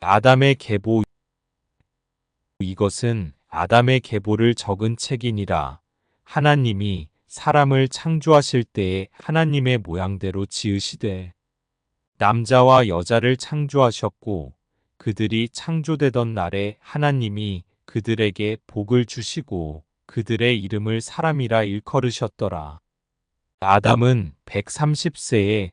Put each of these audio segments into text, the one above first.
아담의 계보 이것은 아담의 계보를 적은 책이니라. 하나님이 사람을 창조하실 때에 하나님의 모양대로 지으시되 남자와 여자를 창조하셨고 그들이 창조되던 날에 하나님이 그들에게 복을 주시고 그들의 이름을 사람이라 일컬으셨더라. 아담은 130세에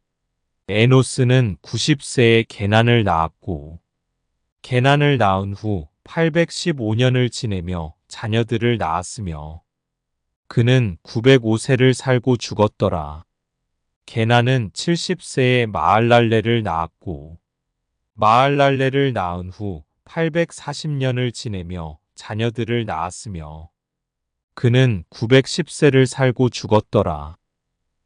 에노스는 90세에 게난을 낳았고 게난을 낳은 후 815년을 지내며 자녀들을 낳았으며 그는 905세를 살고 죽었더라. 게나는 70세에 마알랄레를 낳았고 마알랄레를 낳은 후 840년을 지내며 자녀들을 낳았으며 그는 910세를 살고 죽었더라.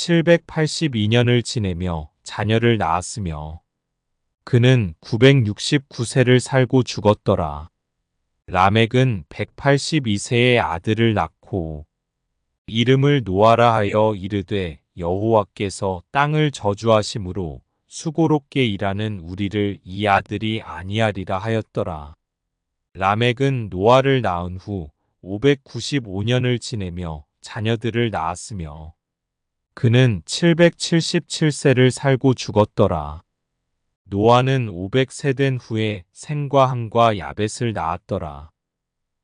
782년을 지내며 자녀를 낳았으며 그는 969세를 살고 죽었더라. 라멕은 182세의 아들을 낳고 이름을 노아라 하여 이르되 여호와께서 땅을 저주하심으로 수고롭게 일하는 우리를 이 아들이 아니하리라 하였더라. 라멕은 노아를 낳은 후 595년을 지내며 자녀들을 낳았으며 그는 777세를 살고 죽었더라. 노아는 500세 된 후에 생과 함과 야벳을 낳았더라.